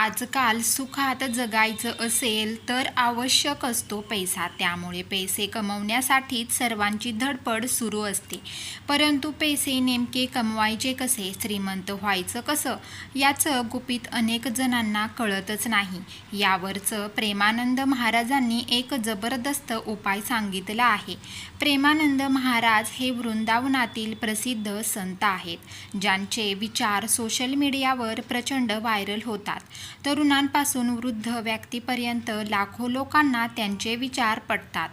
आजकाल सुखात जगायचं असेल तर आवश्यक असतो पैसा. त्यामुळे पैसे कमवण्यासाठीच सर्वांची धडपड सुरू असते. परंतु पैसे नेमके कमवायचे कसे? श्रीमंत व्हायचं कसं? याचं गुपित अनेक जणांना कळतच नाही. यावरचं प्रेमानंद महाराजांनी एक जबरदस्त उपाय सांगितला आहे. प्रेमानंद महाराज हे वृंदावनातील प्रसिद्ध संत आहेत ज्यांचे विचार सोशल मीडियावर प्रचंड व्हायरल होतात. तरुणांपासून वृद्ध व्यक्तीपर्यंत लाखो लोकांना त्यांचे विचार पटतात.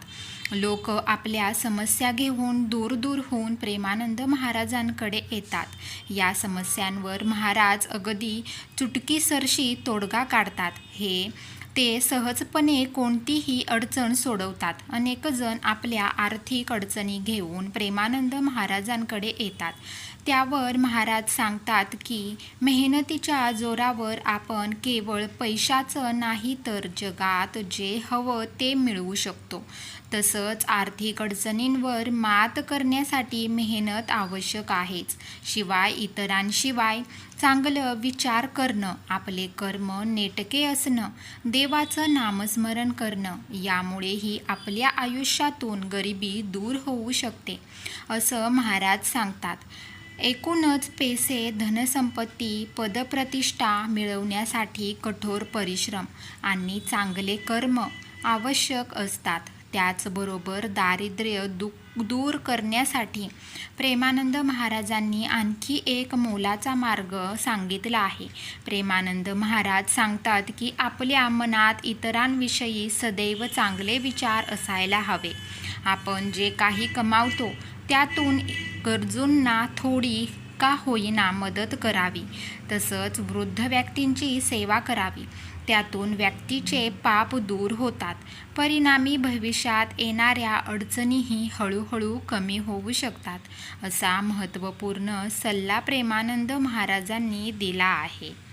लोक आपल्या समस्या घेऊन दूर दूर होऊन प्रेमानंद महाराजांकडे येतात. या समस्यांवर महाराज अगदी चुटकीसरशी तोडगा काढतात. हे ते सहजपणे कोणतीही अडचण सोडवतात. अनेकजण आपल्या आर्थिक अडचणी घेऊन प्रेमानंद महाराजांकडे येतात. त्यावर महाराज सांगतात की मेहनतीच्या जोरावर आपण केवळ पैशाचं नाही तर जगात जे हवं ते मिळवू शकतो. तसंच आर्थिक अडचणींवर मात करण्यासाठी मेहनत आवश्यक आहेच. शिवाय इतरांशिवाय चांगलं विचार करणं आपले कर्म नेटके असणं देवाचं नामस्मरण करणं यामुळेही आपल्या आयुष्यातून गरिबी दूर होऊ शकते असं महाराज सांगतात. एकूणच पैसे धनसंपत्ती पदप्रतिष्ठा मिळवण्यासाठी कठोर परिश्रम आणि चांगले कर्म आवश्यक असतात. त्याचबरोबर दारिद्र्य दु दूर करण्यासाठी प्रेमानंद महाराजांनी आणखी एक मोलाचा मार्ग सांगितला आहे. प्रेमानंद महाराज सांगतात की आपल्या मनात इतरांविषयी सदैव चांगले विचार असायला हवे. आपण जे काही कमावतो त्यातून गरजूंना थोडी का होईना मदत करावी. तसंच वृद्ध व्यक्तींची सेवा करावी. त्यातून व्यक्तीचे पाप दूर होतात. परिणामी भविष्यात येणाऱ्या अडचणीही हळूहळू कमी होऊ शकतात असा महत्त्वपूर्ण सल्ला प्रेमानंद महाराजांनी दिला आहे.